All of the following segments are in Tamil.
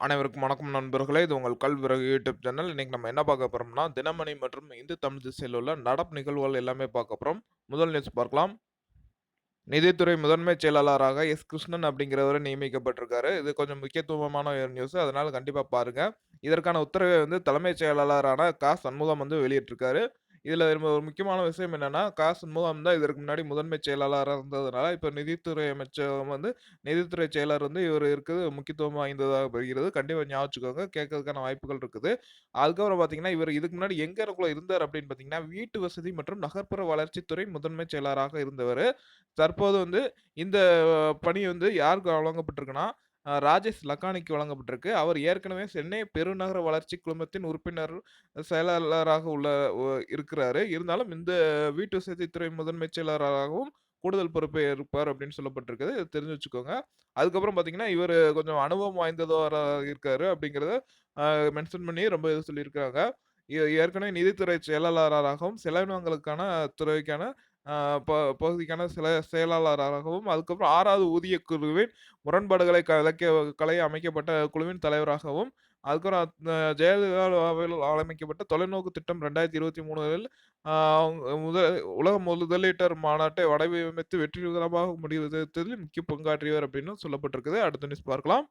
அனைவருக்கும் வணக்கம் நண்பர்களே! இது உங்கள் கல்விறகு யூடியூப் சேனல். இன்னைக்கு நம்ம என்ன பார்க்க போகிறோம்னா தினமணி மற்றும் இந்து தமிழ் திசையில் உள்ள நடப்பு நிகழ்வுகள் எல்லாமே பார்க்க போகிறோம் முதல் நியூஸ் பார்க்கலாம். நிதித்துறை முதன்மைச் செயலாளராக எஸ். கிருஷ்ணன் அப்படிங்கிறவர் நியமிக்கப்பட்டிருக்காரு. இது கொஞ்சம் முக்கியத்துவமான ஒரு நியூஸ். அதனால் கண்டிப்பாக பாருங்கள் இதற்கான உத்தரவை வந்து தலைமைச் செயலாளரான க. சண்முகம் வந்து வெளியிட்டிருக்காரு. இதுல ரொம்ப ஒரு முக்கியமான விஷயம் என்னன்னா, க. சண்முகம் தான் இதற்கு முன்னாடி முதன்மை செயலாளரா இருந்ததுனால, இப்ப நிதித்துறை அமைச்சகம் வந்து நிதித்துறை செயலர் வந்து இவரு இருக்கிறது முக்கியத்துவம் வாய்ந்ததா வருகிறது. கண்டிப்பா ஞாபகம் வச்சுக்கோங்க. கேட்கறதுக்கான வாய்ப்புகள் இருக்குது. அதுக்கப்புறம் பார்த்தீங்கன்னா, இவரு இதுக்கு முன்னாடி எங்கனக்குள்ள இருந்தார் அப்படின்னு பார்த்தீங்கன்னா, வீட்டு வசதி மற்றும் நகர்ப்புற வளர்ச்சித்துறை முதன்மை செயலராக இருந்தவரு. தற்போது வந்து இந்த பணி வந்து யாருக்கு வழங்கப்பட்டிருக்குன்னா, அ ராஜேஷ் லக்கானிக்கு வழங்கப்பட்டிருக்கு. அவர் ஏற்கனவே சென்னை பெருநகர வளர்ச்சி குழுமத்தின் உறுப்பினர் செயலாளராக உள்ள ஒ இருக்கிறாரு. இருந்தாலும் இந்த வீட்டு வசதித்துறை முதன்மை செயலாளராகவும் கூடுதல் பொறுப்பை ஏற்பார் அப்படின்னு சொல்லப்பட்டிருக்குது. இத தெரிஞ்சு வச்சுக்கோங்க. அதுக்கப்புறம் பார்த்தீங்கன்னா, இவரு கொஞ்சம் அனுபவம் வாய்ந்தவரா இருக்காரு அப்படிங்கிறத அ மென்ஷன் பண்ணி ரொம்ப இது சொல்லியிருக்காங்க. எ ஏற்கனவே நிதித்துறை செயலாளராகவும், செலவினங்களுக்கான துறைக்கான அ ப பகுதிக்கான சில செயலாளராகவும், அதுக்கப்புறம் 6வது ஊதியக் குழுவின் முரண்பாடுகளை கலைக்க களைய அமைக்கப்பட்ட குழுவின் தலைவராகவும், அதுக்கப்புறம் அ ஜெயலலிதாவால் தொலைநோக்கு திட்டம் 2023ல் அ முத உலக முதலீட்டர் மாநாட்டை வடிவமைத்து வெற்றிகரமாக முடிவெடுத்ததில் முக்கிய பங்காற்றியவர் அப்படின்னு சொல்லப்பட்டிருக்குது. அடுத்த நியூஸ் பார்க்கலாம்.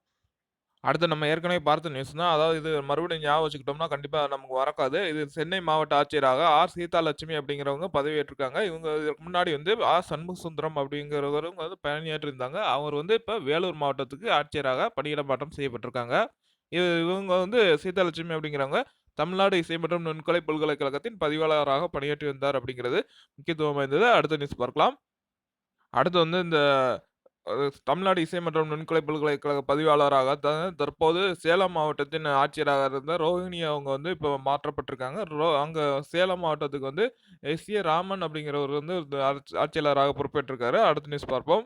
அடுத்து நம்ம ஏற்கனவே பார்த்த நியூஸ் தான். அதாவது இது மறுபடியும் ஞாபகம் வச்சுக்கிட்டோம்னா, கண்டிப்பாக நமக்கு மறக்காது. இது சென்னை மாவட்ட ஆட்சியராக ஆர். சீதாலட்சுமி அப்படிங்கிறவங்க பதவியேற்றிருக்காங்க. இவங்க இதுக்கு முன்னாடி வந்து ஆர் சண்முகசுந்தரம் அப்படிங்கிறவங்க வந்து பணியாற்றியிருந்தாங்க. அவர் வந்து இப்போ வேலூர் மாவட்டத்துக்கு ஆட்சியராக பணியிடமாற்றம் செய்யப்பட்டிருக்காங்க. இது இவங்க வந்து சீதாலட்சுமி அப்படிங்கிறவங்க, தமிழ்நாடு இசை மற்றும் நுண்கலை பல்கலைக்கழகத்தின் பதிவாளராக பணியாற்றி வந்தார் அப்படிங்கிறது முக்கியத்துவம் வாய்ந்தது. அடுத்த நியூஸ் பார்க்கலாம். அடுத்து வந்து இந்த தமிழ்நாடு இசை மற்றும் நுண்கலை பல்கலைக்கழக பதிவாளராக த தற்போது சேலம் மாவட்டத்தின் ஆட்சியராக இருந்த ரோஹிணி அவங்க வந்து இப்போ மாற்றப்பட்டிருக்காங்க. ரோ அங்கே சேலம் மாவட்டத்துக்கு வந்து எஸ். ஏ. ராமன் அப்படிங்கிறவர் வந்து ஆட்சி ஆட்சியாளராக பொறுப்பேற்றிருக்காரு. அடுத்த நியூஸ் பார்ப்போம்.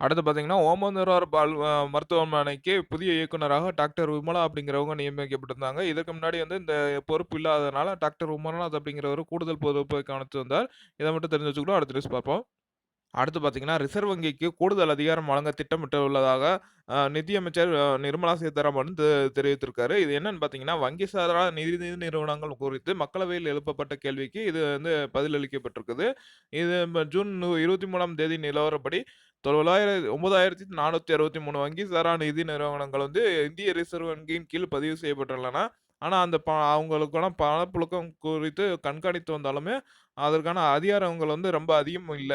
அடுத்து பார்த்தீங்கன்னா, ஓமந்தூரார் பால் அ மருத்துவமனைக்கு புதிய இயக்குனராக டாக்டர் விமலா அப்படிங்கிறவங்க நியமிக்கப்பட்டிருந்தாங்க. இதற்கு முன்னாடி வந்து இந்த பொறுப்பு இல்லாததுனால டாக்டர் உமர்நாத் அப்படிங்கிறவர் கூடுதல் பொறுப்பை கவனித்து வந்தார். இதை மட்டும் தெரிஞ்சு வச்சுக்கணும். அடுத்த நியூஸ் பார்ப்போம். அடுத்து பார்த்தீங்கன்னா, ரிசர்வ் வங்கிக்கு கூடுதல் அதிகாரம் வழங்க திட்டமிட்டுள்ளதாக அ நிதியமைச்சர் அ நிர்மலா சீதாராமன் தெ தெரிவித்திருக்காரு. இது என்னன்னு பார்த்தீங்கன்னா, வங்கி சாரா நிதி நிறுவனங்கள் குறித்து மக்களவையில் எழுப்பப்பட்ட கேள்விக்கு இது வந்து பதிலளிக்கப்பட்டிருக்குது. இது ம ஜூன் 23ஆம் தேதி நிலவரப்படி தொள்ளாயிர 9463 வங்கி சாரா நிதி நிறுவனங்கள் வந்து இந்திய ரிசர்வ் வங்கியின் கீழ் பதிவு செய்யப்பட்டுள்ளன. ஆனா, அந்த ப அவங்களுக்கான பணப்புழக்கம் குறித்து கண்காணித்து வந்தாலுமே, அதற்கான அதிகாரங்கள் வந்து ரொம்ப அதிகம் இல்ல.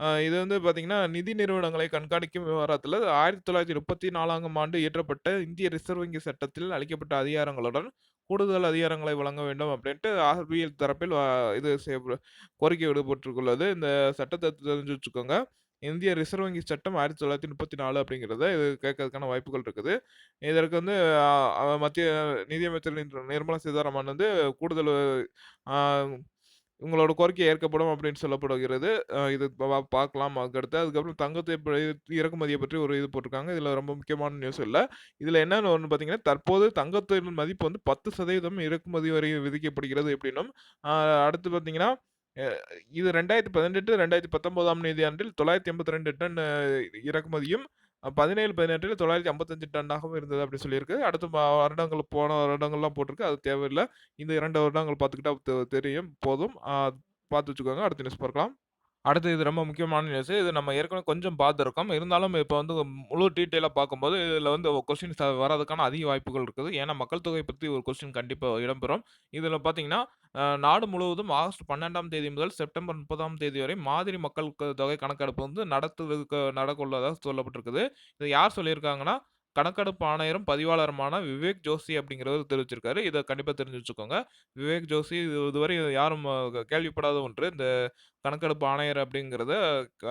அ இது வந்து பார்த்தீங்கன்னா, நிதி நிறுவனங்களை கண்காணிக்கும் விவகாரத்தில 1934ஆம் ஆண்டு இயற்றப்பட்ட இந்திய ரிசர்வ் வங்கி சட்டத்தில் அளிக்கப்பட்ட அதிகாரங்களுடன் கூடுதல் அதிகாரங்களை வழங்க வேண்டும் அப்படின்ட்டு ஆர்பிஐ தரப்பில் அ இது செய்ய கோரிக்கை விடுபட்டுள்ளது. இந்த சட்டத்த தெரிஞ்சு வச்சுக்கோங்க. இந்திய ரிசர்வ் வங்கி சட்டம் 1934 அப்படிங்கிறது இது கேட்கறதுக்கான வாய்ப்புகள் இருக்குது. இதற்கு வந்து அ மத்திய நிதியமைச்சர் நிர்மலா சீதாராமன் வந்து கூடுதல் அ உங்களோட கோரிக்கை ஏற்கப்படும் அப்படின்னு சொல்லப்படுகிறது. இது பார்க்கலாம் அதுக்கடுத்து. அதுக்கப்புறம் தங்கத்தை இறக்குமதியை பற்றி ஒரு இது போட்டிருக்காங்க. இதில் ரொம்ப முக்கியமான நியூஸ் இல்லை இதில் என்னென்னு ஒன்று பார்த்தீங்கன்னா, தற்போது தங்கத்தின் மதிப்பு வந்து 10% இறக்குமதி வரை விதிக்கப்படுகிறது எப்படின்னும், அடுத்து பார்த்தீங்கன்னா, இது ரெண்டாயிரத்தி பதினெட்டு ரெண்டாயிரத்தி பத்தொன்பதாம் நிதியாண்டில் 982 டன் இறக்குமதியும், 17, 18ல் 955 டன்னாகவும் இருந்தது அப்படி சொல்லியிருக்கு. அடுத்த வருடங்கள் போன வருடங்கள்லாம் போட்டிருக்கு. அது தேவையில்ல. இந்த இரண்டு வருடங்கள் பார்த்துக்கிட்டா தெரியும் போதும். பார்த்து வச்சுக்கோங்க. அடுத்த நியூஸ் பார்க்கலாம். அடுத்து இது ரொம்ப முக்கியமான நியூஸ். இது நம்ம ஏற்கனவே கொஞ்சம் பார்த்துருக்கோம். இருந்தாலும் இப்ப வந்து முழு டீட்டெயிலா பார்க்கும்போது, இதுல வந்து கொஸ்டின்ஸ் வர்றதுக்கான அதிக வாய்ப்புகள் இருக்குது. ஏன்னா, மக்கள் தொகை பத்தி ஒரு கொஸ்டின் கண்டிப்பா இடம்பெறும். இதுல பார்த்தீங்கன்னா, அ நாடு முழுவதும் ஆகஸ்ட் 12ஆம் தேதி முதல் செப்டம்பர் 30ஆம் தேதி வரை மாதிரி மக்கள் தொகை கணக்கெடுப்பு வந்து நடத்துவதற்கு நடக்க உள்ளதாக சொல்லப்பட்டிருக்குது. இத யார் சொல்லியிருக்காங்கன்னா, கணக்கெடுப்பு ஆணையரும், பதிவாளருமான விவேக் ஜோஷி அப்படிங்கிறவர் தெரிவிச்சிருக்காரு. இதை கண்டிப்பாக தெரிஞ்சு வச்சுக்கோங்க. விவேக் ஜோஷி இது இதுவரை யாரும் கேள்விப்படாத ஒன்று. இந்த கணக்கெடுப்பு ஆணையர் அப்படிங்கிறத க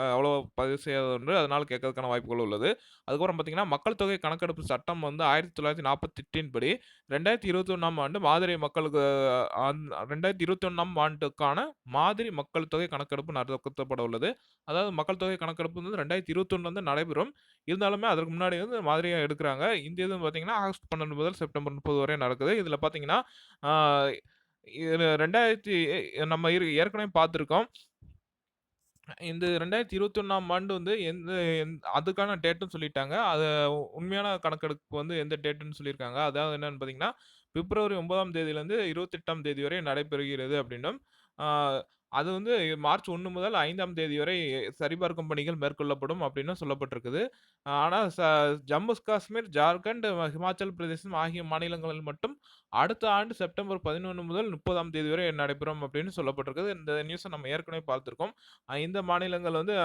பதிவு செய்யாத ஒன்று. அதனால் கேட்கறதுக்கான வாய்ப்புகள் உள்ளது. அதுக்கப்புறம் பார்த்தீங்கன்னா, மக்கள் தொகை கணக்கெடுப்பு சட்டம் வந்து 1948ன் படி 2021ஆம் ஆண்டு மாதிரி மக்களுக்கு அந் 2021ஆம் ஆண்டுக்கான மாதிரி மக்கள் தொகை கணக்கெடுப்பு நடத்தப்பட உள்ளது. அதாவது மக்கள் தொகை கணக்கெடுப்பு வந்து 2021 வந்து நடைபெறும். இருந்தாலுமே அதற்கு முன்னாடி வந்து மாதிரியாக எடுக்கிறாங்க இந்த இது பார்த்தீங்கன்னா, ஆகஸ்ட் 12 முதல் செப்டம்பர் 30 வரை நடக்குது. இதில் பார்த்தீங்கன்னா, ரெண்டாயிரத்தி இது 2000 நம்ம இரு ஏற்கனவே பார்த்துருக்கோம். இந்த 2021ஆம் ஆண்டு வந்து எந்த எந் அதுக்கான டேட்டும் சொல்லிட்டாங்க. அது உண்மையான கணக்கெடுப்பு வந்து எந்த டேட்டுன்னு சொல்லியிருக்காங்க. அதாவது என்னன்னு பார்த்தீங்கன்னா, பிப்ரவரி ஒன்பதாம் தேதியிலேருந்து இருபத்தெட்டாம் தேதி வரை நடைபெறுகிறது அப்படின்னும், அது வந்து மார்ச் 1 முதல் 5ஆம் தேதி வரை சரிபார்க்கும் பணிகள் மேற்கொள்ளப்படும் அப்படின்னும் சொல்லப்பட்டிருக்குது. ஆனா ச ஜம்மு காஷ்மீர், ஜார்க்கண்ட், ஹிமாச்சல் பிரதேசம் ஆகிய மாநிலங்களில் மட்டும் அடுத்த ஆண்டு செப்டம்பர் 11 முதல் 30ஆம் தேதி வரை நடைபெறும் அப்படின்னு சொல்லப்பட்டிருக்குது. இந்த நியூஸ நம்ம ஏற்கனவே பார்த்திருக்கோம். அ இந்த மாநிலங்கள் வந்து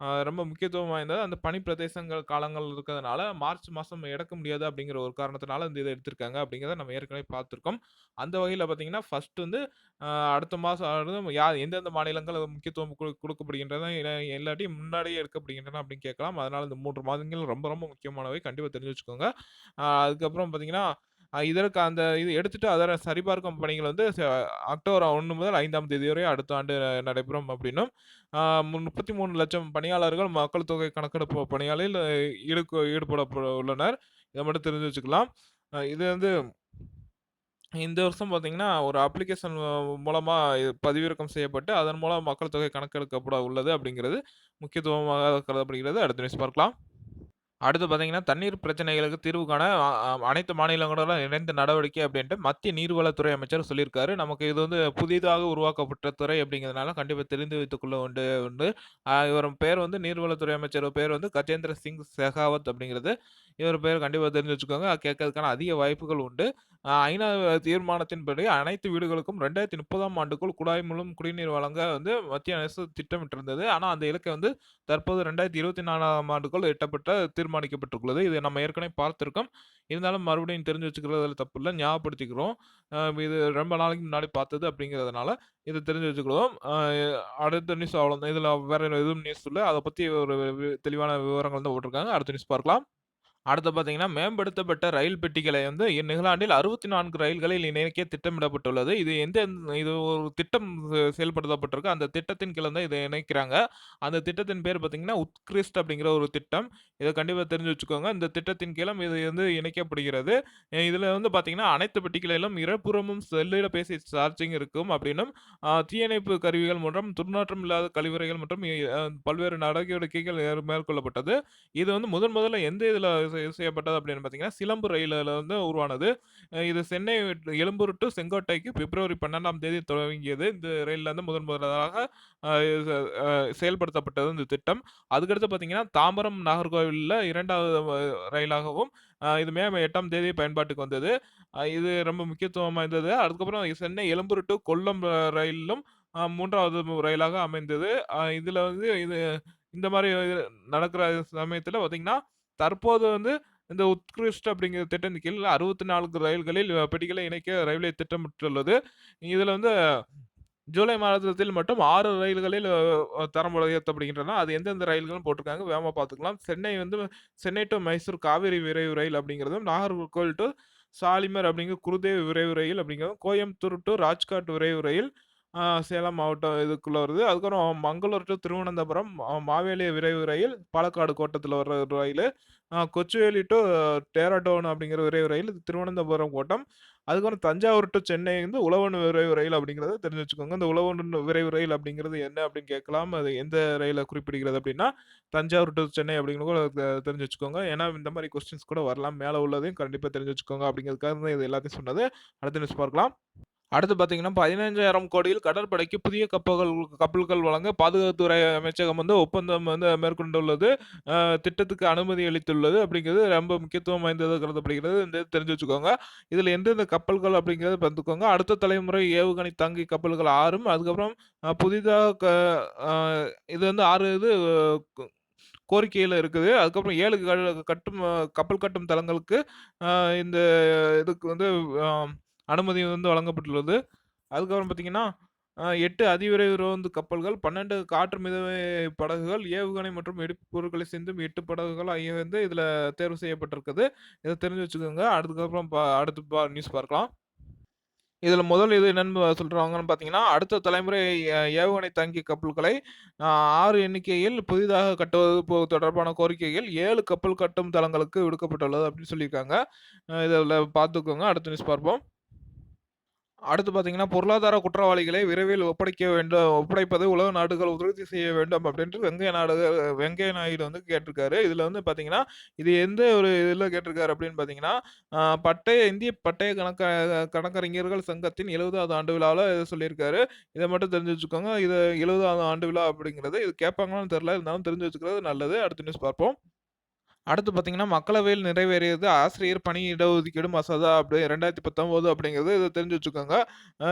அ ரொம்ப முக்கியத்துவம் வாய்ந்தது. அந்த பனி பிரதேசங்கள் காலங்கள் இருக்கிறதுனால, மார்ச் மாசம் எடுக்க முடியாது அப்படிங்கிற ஒரு காரணத்தினால இந்த இத எடுத்திருக்காங்க அப்படிங்கிறத நம்ம ஏற்கனவே பார்த்துருக்கோம் அந்த வகையில பார்த்தீங்கன்னா, ஃபர்ஸ்ட் வந்து அ அடுத்த மாசம் ஆனதும் யா எந்தெந்த மாநிலங்கள் முக்கியத்துவம் குடு குடுக்கப்படுகின்றன, இல்ல இல்லாட்டி முன்னாடியே எடுக்கப்படுகின்றன அப்படின்னு கேட்கலாம். அதனால இந்த 3 மாதங்கள் ரொம்ப ரொம்ப முக்கியமானவை. கண்டிப்பா தெரிஞ்சு வச்சுக்கோங்க. அ அதுக்கப்புறம் பார்த்தீங்கன்னா, இதற்கு அந்த இது எடுத்துட்டு அதர சரிபார்க்கும் பணிகள் வந்து ச அக்டோபர் ஒன்று முதல் ஐந்தாம் தேதி வரை அடுத்த ஆண்டு நடைபெறும் அப்படின்னும், முப்பத்தி மூணு லட்சம் பணியாளர்கள் மக்கள் தொகை கணக்கெடுப்பு பணியாளில் ஈடுக்கு ஈடுபட உள்ளனர். இதை மட்டும் தெரிஞ்சு வச்சுக்கலாம். இது வந்து இந்த வருஷம் பார்த்தீங்கன்னா, ஒரு அப்ளிகேஷன் மூலமாக பதிவிறக்கம் செய்யப்பட்டு, அதன் மூலம் மக்கள் தொகை கணக்கெடுக்கப்பட உள்ளது அப்படிங்கிறது முக்கியத்துவமாக கருதப்படுகிறது. அடுத்த நியூஸ் பார்க்கலாம். அடுத்து பார்த்தீங்கன்னா, தண்ணீர் பிரச்சனைகளுக்கு தீர்வு காண அ அனைத்து மாநிலங்களுடன் இணைந்து நடவடிக்கை அப்படின்ட்டு மத்திய நீர்வளத்துறை அமைச்சர் சொல்லியிருக்காரு. நமக்கு இது வந்து புதிதாக உருவாக்கப்பட்ட துறை அப்படிங்கிறதுனால கண்டிப்பா தெரிந்து வைத்துக் கொள்ள உண்டு உண்டு. அ இவர் பேர் வந்து நீர்வளத்துறை அமைச்சர் பேர் வந்து கஜேந்திர சிங் ஷெகாவத் அப்படிங்கிறது. இவர் பேர் கண்டிப்பாக தெரிஞ்சு வச்சுக்கோங்க. கேட்கறதுக்கான அதிக வாய்ப்புகள் உண்டு. ஐநா தீர்மானத்தின்படி அனைத்து வீடுகளுக்கும் 2030ஆம் ஆண்டுக்குள் குழாய் மூலம் குடிநீர் வழங்க வந்து மத்திய அரசு திட்டமிட்டிருந்தது. ஆனால் அந்த இலக்கை வந்து தற்போது 2024ஆம் ஆண்டுக்குள் எட்டப்பட்ட தீர்மானிக்கப்பட்டுள்ளது. இதை நம்ம ஏற்கனவே பார்த்துருக்கோம் இருந்தாலும் மறுபடியும் தெரிஞ்சு வச்சுக்கிறதுல தப்பில்ல. ஞாபகப்படுத்திக்கிறோம். இது ரொம்ப நாளைக்கு முன்னாடி பார்த்தது அப்படிங்கிறதுனால, இதை தெரிஞ்சு வச்சுக்கிறோம் அடுத்த நியூஸ் அவ்வளோ இதில் வேற எதுவும் நியூஸ் இல்லை அதை பற்றி ஒரு தெளிவான விவரங்கள் தான் போட்டிருக்காங்க. அடுத்த நியூஸ் பார்க்கலாம். அடுத்து பார்த்தீங்கன்னா, மேம்படுத்தப்பட்ட ரயில் பெட்டிகளை வந்து இந்நிகழாண்டில் 64 ரயில்களில் இணைக்க திட்டமிடப்பட்டுள்ளது. இது எந்த இது ஒரு திட்டம் செயல்படுத்தப்பட்டிருக்கு. அந்த திட்டத்தின் கீழ தான் இத இணைக்கிறாங்க. அந்த திட்டத்தின் பேர் பார்த்தீங்கன்னா, உத்கிருஷ்ட் அப்படிங்கிற ஒரு திட்டம். இத கண்டிப்பா தெரிஞ்சு வச்சுக்கோங்க. இந்த திட்டத்தின் கீழ இது வந்து இணைக்கப்படுகிறது. இதுல வந்து பார்த்தீங்கன்னா, அனைத்து பெட்டிகளிலும் இருபுறமும் செல்லுபேசி சார்ஜிங் இருக்கும் அப்படின்னும், அ தீயணைப்பு கருவிகள் மற்றும் துர்நாற்றம் இல்லாத கழிவறைகள் மற்றும் அ பல்வேறு நடவடிக்கைகள் மேற்கொள்ளப்பட்டது. இது வந்து முதன் முதல்ல எந்த இதுல செய்யப்பட்டது அப்படின்னு பார்த்தீங்கன்னா, சிலம்பு ரயிலில் வந்து உருவானது. இது சென்னை எழும்பூர் டு செங்கோட்டைக்கு பிப்ரவரி 12ஆம் தேதி தொடங்கியது. இந்த ரயிலில் வந்து முதன் முதலாக செயல்படுத்தப்பட்டது இந்த திட்டம். அதுக்கடுத்து பார்த்தீங்கன்னா, தாம்பரம் நாகர்கோவிலில் இரண்டாவது ரயிலாகவும் இது மே எட்டாம் தேதி பயன்பாட்டுக்கு வந்தது. இது ரொம்ப முக்கியத்துவம் வாய்ந்தது. அதுக்கப்புறம் சென்னை எழும்பூர் டு கொல்லம் ரயிலும் மூன்றாவது ரயிலாக அமைந்தது. இதில் வந்து இது இந்த மாதிரி நடக்கிற சமயத்தில் பார்த்தீங்கன்னா, தற்போது வந்து இந்த உத்கிருஷ்ட் அப்படிங்கிற திட்டத்தின் கீழ் 64 ரயில்களில் பெட்டிகளை இணைக்க ரயில்வே திட்டமிட்டுள்ளது. இதில் வந்து ஜூலை மாதத்தில் மட்டும் ஆறு ரயில்களில் தரம் உயர்த்தப்படுகின்றன. அது எந்தெந்த ரயில்களும் போட்டிருக்காங்க. வேகமாக பார்த்துக்கலாம். சென்னை வந்து சென்னை டூ மைசூர் காவேரி விரைவு ரயில் அப்படிங்கிறதும், நாகர்கோவில் டூ சாலிமர் அப்படிங்கிற குருதேவ் விரைவு ரயில் அப்படிங்கிறதும், கோயம்புத்தூர் டு ராஜ்காட் விரைவு ரயில் சேலம் மாவட்டம் இதுக்குள்ள வருது. அதுக்கப்புறம் மங்களூர் டூ திருவனந்தபுரம் மாவேலி விரைவு ரயில், பாலக்காடு கோட்டத்தில் வர்ற ரயிலு. அ கொச்சுவேலி டூ டேராடோன் அப்படிங்கிற விரைவு ரயில் திருவனந்தபுரம் கோட்டம். அதுக்கப்புறம் தஞ்சாவூர் டூ சென்னை வந்து உழவன் விரைவு ரயில் அப்படிங்கிறத தெரிஞ்சு வச்சுக்கோங்க. இந்த உழவன் விரைவு ரயில் அப்படிங்கிறது என்ன அப்படின்னு கேட்கலாம். அது எந்த ரயில குறிப்பிடுகிறது அப்படின்னா, தஞ்சாவூர் டூ சென்னை அப்படிங்கிறது கூட தெரிஞ்சு வச்சுக்கோங்க. ஏன்னா இந்த மாரி கொஸ்டின்ஸ் கூட வரலாம். மேல உள்ளதையும் கண்டிப்பா தெரிஞ்சு வச்சுக்கோங்க அப்படிங்கிறதுக்காக தான் இது எல்லாத்தையும் சொன்னது. அடுத்த நியூஸ் பார்க்கலாம். அடுத்து பார்த்தீங்கன்னா, 15,000 கோடியில் கடற்படைக்கு புதிய கப்பல்கள் கப்பல்கள் வழங்க பாதுகாப்புத்துறை அமைச்சகம் வந்து ஒப்பந்தம் வந்து மேற்கொண்டுள்ளது. திட்டத்துக்கு அனுமதி அளித்துள்ளது அப்படிங்கிறது ரொம்ப முக்கியத்துவம் வாய்ந்ததாக கருதப்படுகிறது. இந்த தெரிஞ்சு வச்சுக்கோங்க. இதில் எந்தெந்த கப்பல்கள் அப்படிங்கிறத பார்த்துக்கோங்க. அடுத்த தலைமுறை ஏவுகணை தாங்கி கப்பல்கள் ஆறும் அதுக்கப்புறம் புதிதாக க இது வந்து ஆறு இது கோரிக்கையில் இருக்குது. அதுக்கப்புறம் ஏழு கட்டும் கப்பல் கட்டும் தளங்களுக்கு இந்த இதுக்கு வந்து அனுமதி வந்து வழங்கப்பட்டுள்ளது. அதுக்கப்புறம் பார்த்தீங்கன்னா, எட்டு அதிவிரைவு ரோந்து கப்பல்கள், 12 காற்று மிதவை படகுகள், ஏவுகணை மற்றும் வெடிப்பு பொருட்களை சேர்ந்தும் எட்டு படகுகள் ஆகிய வந்து இதில் தேர்வு செய்யப்பட்டிருக்குது. இதை தெரிஞ்சு வச்சுக்கோங்க. அதுக்கப்புறம் பா அடுத்து பா நியூஸ் பார்க்கலாம். இதில் முதல் இது என்னென்னு சொல்கிறாங்கன்னு பார்த்தீங்கன்னா, அடுத்த தலைமுறை ஏவுகணை தங்கிய கப்பல்களை ஆறு எண்ணிக்கையில் புதிதாக கட்டுவது தொடர்பான கோரிக்கைகள் ஏழு கப்பல் கட்டும் தளங்களுக்கு விடுக்கப்பட்டுள்ளது அப்படின்னு சொல்லியிருக்காங்க. இதில் பார்த்துக்கோங்க. அடுத்த நியூஸ் பார்ப்போம். அடுத்து பார்த்தீங்கன்னா, பொருளாதார குற்றவாளிகளை விரைவில் ஒப்படைக்க வேண்டும் ஒப்படைப்பதை உலக நாடுகள் உறுதி செய்ய வேண்டும் அப்படின்ட்டு வெங்கைய நாடு வெங்கைய நாயுடு வந்து கேட்டிருக்காரு. இதில் வந்து பார்த்தீங்கன்னா, இது எந்த ஒரு இதில் கேட்டிருக்காரு அப்படின்னு பார்த்தீங்கன்னா, பட்டய இந்திய பட்டய கணக்க கணக்கறிஞர்கள் சங்கத்தின் 70வது ஆண்டு விழாவில் இதை சொல்லியிருக்காரு. இதை மட்டும் தெரிஞ்சு வச்சுக்கோங்க. இது 70வது ஆண்டு விழா அப்படிங்கிறது. இது கேட்பாங்களான்னு தெரில இருந்தாலும் தெரிஞ்சு வச்சுக்கிறது நல்லது. அடுத்த நியூஸ் பார்ப்போம். அடுத்து பார்த்தீங்கன்னா, மக்களவையில் நிறைவேறியது ஆசிரியர் பணி இடஒதுக்கீடு மசோதா அப்படி 2019 அப்படிங்கிறது இதை தெரிஞ்சு வச்சுக்கோங்க.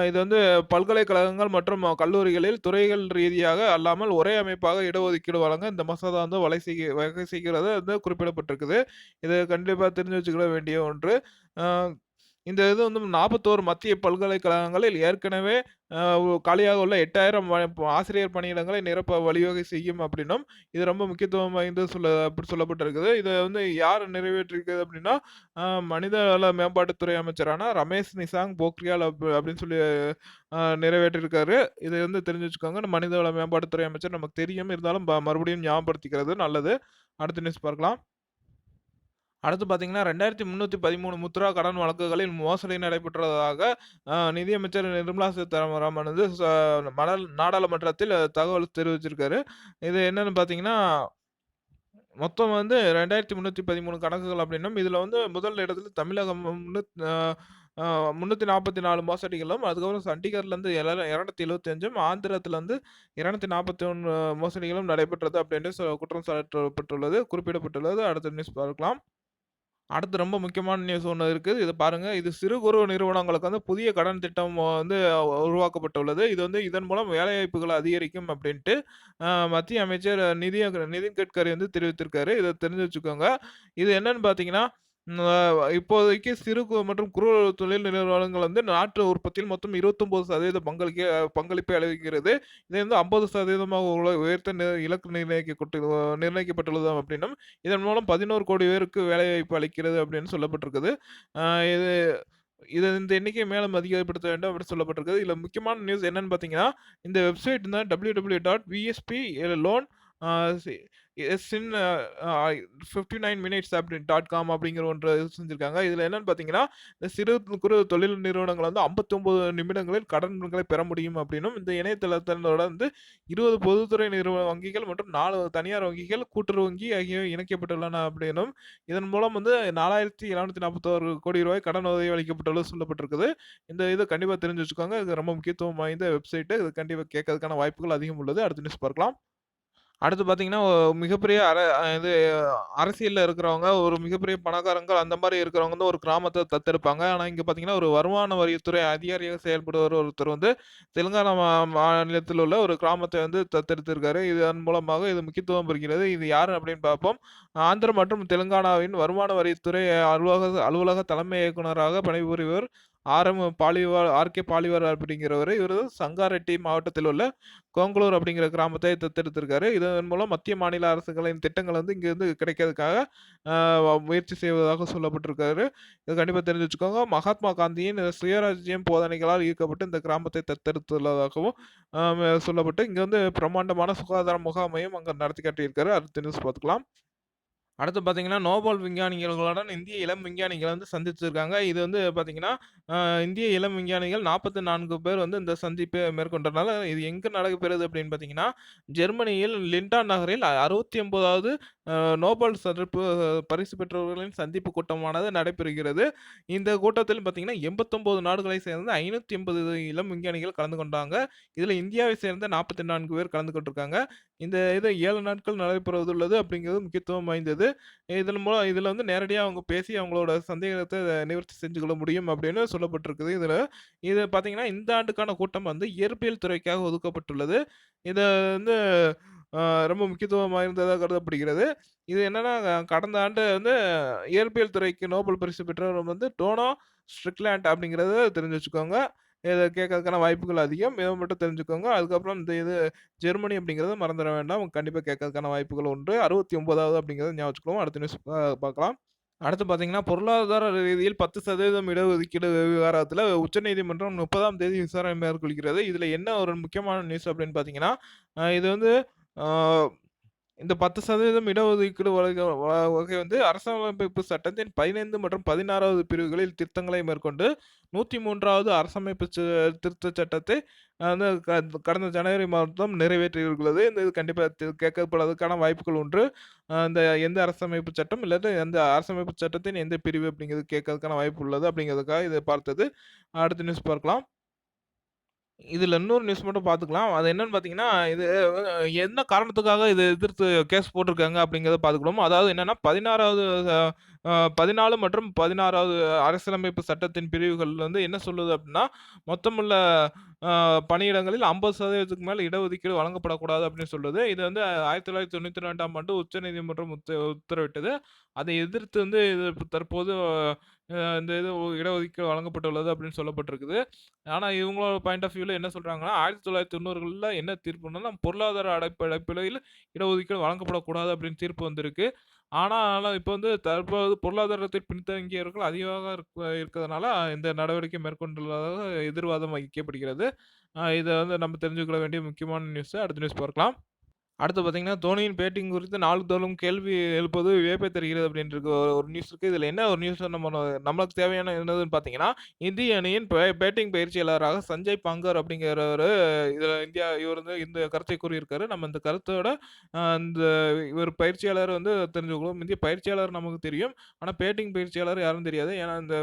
இது வந்து பல்கலைக்கழகங்கள் மற்றும் கல்லூரிகளில் துறைகள் ரீதியாக அல்லாமல் ஒரே அமைப்பாக இடஒதுக்கீடு வழங்க இந்த மசோதா வந்து வலை செய்ய வகை செய்கிறது வந்து குறிப்பிடப்பட்டிருக்குது. இதை கண்டிப்பாக தெரிஞ்சு வச்சுக்கிட வேண்டிய ஒன்று. இந்த இது வந்து 41 மத்திய பல்கலைக்கழகங்களில் ஏற்கனவே காலியாக உள்ள எட்டாயிரம் ஆசிரியர் பணியிடங்களை நிரப்ப வழிவகை செய்யும் அப்படின்னும், இது ரொம்ப முக்கியத்துவம் வாய்ந்து சொல்ல அப்படி சொல்லப்பட்டிருக்குது. இதை வந்து யார் நிறைவேற்றிருக்குது அப்படின்னா, மனிதவள மேம்பாட்டுத்துறை அமைச்சரான ரமேஷ் நிசாங் போக்ரியால் அப் அப்படின்னு சொல்லி நிறைவேற்றிருக்காரு இதை வந்து தெரிஞ்சு வச்சுக்கோங்க. மனிதவள மேம்பாட்டுத்துறை அமைச்சர் நமக்கு தெரியும். இருந்தாலும் மறுபடியும் ஞாபகப்படுத்திக்கிறது நல்லது. அடுத்த நியூஸ் பார்க்கலாம். அடுத்து பார்த்தீங்கன்னா, 2313 முத்ரா கடன் வழக்குகளில் மோசடி நடைபெற்றதாக நிதியமைச்சர் நிர்மலா சீதாராமன் வந்து ச மடல் நாடாளுமன்றத்தில் தகவல் தெரிவிச்சிருக்காரு. இது என்னன்னு பார்த்தீங்கன்னா, மொத்தம் வந்து 2313 கணக்குகள் அப்படின்னும், இதில் வந்து முதல் இடத்துல தமிழகம் முந்நூற்றி நாற்பத்தி நாலு மோசடிகளும், அதுக்கப்புறம் சண்டிகர்லேருந்து எழ 275ம், ஆந்திரத்தில வந்து 241 மோசடிகளும் நடைபெற்றது அப்படின்ட்டு குற்றம் சாட்டப்பட்டுள்ளது குறிப்பிடப்பட்டுள்ளது. அடுத்த நியூஸ் பார்க்கலாம். அடுத்து ரொம்ப முக்கியமான நியூஸ் ஒண்ணு இருக்குது. இது பாருங்க. இது சிறு குறு நிறுவனங்களுக்கு வந்து புதிய கடன் திட்டம் வந்து உருவாக்கப்பட்டுள்ளது. இது வந்து இதன் மூலம் வேலைவாய்ப்புகள் அதிகரிக்கும் அப்படின்ட்டு அ மத்திய அமைச்சர் நிதி நிதின் கட்கரி வந்து தெரிவித்திருக்காரு. இத தெரிஞ்சு வச்சுக்கோங்க. இது என்னன்னு பார்த்தீங்கன்னா, இப்போதைக்கு சிறு கு மற்றும் குறு தொழில் நிறுவனங்கள் வந்து நாட்டு உற்பத்தியில் மொத்தம் 29% பங்களிக்க பங்களிப்பை அளிக்கிறது. இதை வந்து 50% உல உயர்த்த நி இலக்கு நிர்ணயிக்கப்பட்டு நிர்ணயிக்கப்பட்டுள்ளது அப்படின்னும், இதன் மூலம் 11 கோடி பேருக்கு வேலைவாய்ப்பு அளிக்கிறது அப்படின்னு சொல்லப்பட்டிருக்குது. அ இது இது இந்த எண்ணிக்கையை மேலும் அதிகப்படுத்த வேண்டும் அப்படின்னு சொல்லப்பட்டிருக்குது. இதில் முக்கியமான நியூஸ் என்னன்னு பார்த்தீங்கன்னா, இந்த வெப்சைட் தான் www.vsp.loan அ சி எஸ் இன் அ 59 மினிட்ஸ் அப்படின்னு டாட் காம் அப்படிங்கிற ஒன்று செஞ்சுருக்காங்க இதில் என்னென்னு பார்த்தீங்கன்னா, இந்த சிறு குறு தொழில் நிறுவனங்கள் வந்து 59 நிமிடங்களில் கடன்களை பெற முடியும் அப்படின்னும், இந்த இணையதளத்தோட வந்து 20 பொதுத்துறை நிறுவன வங்கிகள் மற்றும் நாலு தனியார் வங்கிகள், கூட்டுறவு வங்கி ஆகியவை இணைக்கப்பட்டுள்ளன அப்படின்னும், இதன் மூலம் வந்து 4741 கோடி ரூபாய் கடன் உதவி அளிக்கப்பட்டுள்ளது சொல்லப்பட்டிருக்குது. இந்த இதை கண்டிப்பாக தெரிஞ்சு வச்சுக்கோங்க. இது ரொம்ப முக்கியத்துவம் வாய்ந்த வெப்சைட்டு இது கண்டிப்பாக கேட்கறதுக்கான வாய்ப்புகள் அதிகம் உள்ளது. அடுத்த நியூஸ் பார்க்கலாம். அடுத்து பார்த்தீங்கன்னா, மிகப்பெரிய அர இது அரசியல்ல இருக்கிறவங்க, ஒரு மிகப்பெரிய பணக்காரங்கள் அந்த மாரி இருக்கிறவங்க வந்து ஒரு கிராமத்த தத்தெடுப்பாங்க. ஆனா, இங்க பார்த்தீங்கன்னா, ஒரு வருமான வரித்துறை அதிகாரியாக செயல்படுவர் ஒருத்தர் வந்து தெலுங்கானா மா மாநிலத்தில் உள்ள ஒரு கிராமத்தை வந்து தத்தெடுத்திருக்காரு. இதன் மூலமாக இது முக்கியத்துவம் பெறுகிறது. இது யாரு அப்படின்னு பார்ப்போம். ஆந்திர மற்றும் தெலுங்கானாவின் வருமான வரித்துறை அலுவலக அலுவலக தலைமை இயக்குனராக பணிபுரிவர் ஆரம் பாலிவார் ஆர்.கே. பாலிவார் அப்படிங்கிறவர் இவர் சங்காரெட்டி மாவட்டத்தில் உள்ள கோங்களூர் அப்படிங்கிற கிராமத்தை தத்தெடுத்திருக்காரு. இதன் மூலம் மத்திய, மாநில அரசுகளின் திட்டங்கள் வந்து இங்கேருந்து கிடைக்கிறதுக்காக முயற்சி செய்வதாக சொல்லப்பட்டிருக்காரு. இது கண்டிப்பாக தெரிஞ்சு வச்சுக்கோங்க. மகாத்மா காந்தியின் சுயராஜ்யம் போதனைகளால் ஈர்க்கப்பட்டு இந்த கிராமத்தை தத்தெடுத்துள்ளதாகவும் சொல்லப்பட்டு, இங்கே வந்து பிரம்மாண்டமான சுகாதார முகாமையும் அங்கே நடத்தி காட்டியிருக்காரு. அடுத்த நியூஸ் பார்த்துக்கலாம். அடுத்து பார்த்தீங்கன்னா, நோபல் விஞ்ஞானிகளுடன் இந்திய இளம் விஞ்ஞானிகளை வந்து சந்திச்சிருக்காங்க. இது வந்து பார்த்தீங்கன்னா, இந்திய இளம் விஞ்ஞானிகள் 44 பேர் வந்து இந்த சந்திப்பை மேற்கொண்டனால, இது எங்கே நடக்கப்பெறுது அப்படின்னு பார்த்தீங்கன்னா, ஜெர்மனியில் லிண்டா நகரில் அறுபத்தி ஒன்பதாவது நோபல் சந்திப்பு பரிசு பெற்றவர்களின் சந்திப்பு கூட்டமானது நடைபெறுகிறது. இந்த கூட்டத்தில் பார்த்தீங்கன்னா, 89 நாடுகளை சேர்ந்த 580 இளம் விஞ்ஞானிகள் கலந்து கொண்டாங்க. இதில் இந்தியாவை சேர்ந்த 44 பேர் கலந்து கொண்டிருக்காங்க. இந்த இது ஏழு நாட்கள் நடைபெறவுள்ளது அப்படிங்கிறது முக்கியத்துவம் வாய்ந்தது. இதன் மூலம் இதில் வந்து நேரடியாக அவங்க பேசி அவங்களோட சந்தேகத்தை நிவர்த்தி செஞ்சு கொள்ள முடியும் அப்படின்னு சொல்லப்பட்டிருக்குது இதில் இது பார்த்தீங்கன்னா, இந்த ஆண்டுக்கான கூட்டம் வந்து இயற்பியல் துறைக்காக ஒதுக்கப்பட்டுள்ளது. இதை வந்து ரொம்ப முக்கியத்துவம் வாய்ந்ததாக கருதப்படுகிறது. இது என்னன்னா, கடந்த ஆண்டு வந்து இயற்பியல் துறைக்கு நோபல் பரிசு பெற்றவர் வந்து டோனோ ஸ்ட்ரிக்லாண்ட் அப்படிங்கிறத தெரிஞ்சு வச்சுக்கோங்க. இதை கேட்கறதுக்கான வாய்ப்புகள் அதிகம். இதை மட்டும் தெரிஞ்சுக்கோங்க. அதுக்கப்புறம் இந்த இது ஜெர்மனி அப்படிங்கிறத மறந்துட வேண்டாம். கண்டிப்பாக கேட்கறதுக்கான வாய்ப்புகள் உண்டு. 69வது அப்படிங்கிறத ஞாபகம் அடுத்த நியூஸ் பார்க்கலாம். அடுத்து பார்த்தீங்கன்னா, பொருளாதார ரீதியில் 10% இடஒதுக்கீடு விவகாரத்தில் உச்சநீதிமன்றம் 30ஆம் தேதி விசாரணை மேற்கொள்கிறது. இதில் என்ன ஒரு முக்கியமான நியூஸ் அப்படின்னு பார்த்தீங்கன்னா, இது வந்து இந்த 10% இடஒதுக்கீடு வழங்க வ வகை வந்து அரசமைப்பு சட்டத்தின் 15 மற்றும் 16வது பிரிவுகளில் திருத்தங்களை மேற்கொண்டு 103வது அரசமைப்பு ச திருத்தச் சட்டத்தை வந்து க கடந்த ஜனவரி மாதம் நிறைவேற்றியுள்ளது. இந்த இது கண்டிப்பா து கேட்கப்படுவதற்கான வாய்ப்புகள் உண்டு. அ இந்த எந்த அரசமைப்பு சட்டம் இல்லாட்டி எந்த அரசமைப்பு சட்டத்தின் எந்த பிரிவு அப்படிங்கிறது கேட்கறதுக்கான வாய்ப்பு உள்ளது அப்படிங்கிறதுக்காக இத பார்த்தது. அடுத்த நியூஸ் பார்க்கலாம். இதுல இன்னொரு நியூஸ் மட்டும் பார்த்துக்கலாம். அது என்னன்னு பார்த்தீங்கன்னா, இது என்ன காரணத்துக்காக இத எதிர்த்து கேஸ் போட்டிருக்காங்க அப்படிங்கிறத பார்த்துக்கிடுவோம். அதாவது என்னன்னா 16வது அ பதினாலு மற்றும் 16வது அரசியலமைப்பு சட்டத்தின் பிரிவுகள் வந்து என்ன சொல்லுது அப்படின்னா, மொத்தமுள்ள பணியிடங்களில் 50% மேல் இடஒதுக்கீடு வழங்கப்படக்கூடாது அப்படின்னு சொல்லுது. இது வந்து 1992ஆம் ஆண்டு உச்சநீதிமன்றம் உத்த உத்தரவிட்டது. அதை எதிர்த்து வந்து இது தற்போது இந்த இது இடஒதுக்கீடு வழங்கப்பட்டுள்ளது அப்படின்னு சொல்லப்பட்டிருக்குது. ஆனால் இவங்களோட பாயிண்ட் ஆஃப் வியூவில் என்ன சொல்கிறாங்கன்னா ஆயிரத்தி தொள்ளாயிரத்தி தொண்ணூறுகளில் என்ன தீர்ப்புன்னா, பொருளாதார அடைப்பு அடிப்படையில் இடஒதுக்கீடு வழங்கப்படக்கூடாது அப்படின்னு தீர்ப்பு வந்திருக்கு. ஆனாலும் இப்போ வந்து தற்போது பொருளாதாரத்தில் பின்தங்கியவர்கள் அதிகமாக இருக்க இருக்கிறதுனால இந்த நடவடிக்கை மேற்கொண்டுள்ளதாக எதிர்வாதம் வைக்கப்படுகிறது. அ இத வந்து நம்ம தெரிஞ்சுக்கொள்ள வேண்டிய முக்கியமான நியூஸ். அடுத்த நியூஸ் பார்க்கலாம். அடுத்து பார்த்தீங்கன்னா, தோனியின் பேட்டிங் குறித்து நாள்தோறும் கேள்வி எழுப்புவது வியப்பை தருகிறது அப்படின்ற ஒரு நியூஸ் இருக்கு. இதில் என்ன ஒரு நியூஸ் நம்ம நம்மளுக்கு தேவையான என்னதுன்னு பார்த்தீங்கன்னா, இந்திய அணியின் பே பேட்டிங் பயிற்சியாளராக சஞ்சய் பங்கர் அப்படிங்கிறவரு இதில் இந்தியா இவர் வந்து இந்த கருத்தை கூறியிருக்காரு. நம்ம இந்த கருத்தோட அ இந்த இவர் பயிற்சியாளர் வந்து தெரிஞ்சுக்குவோம். இந்திய பயிற்சியாளர் நமக்கு தெரியும். ஆனா பேட்டிங் பயிற்சியாளர் யாரும் தெரியாது. ஏன்னா இந்த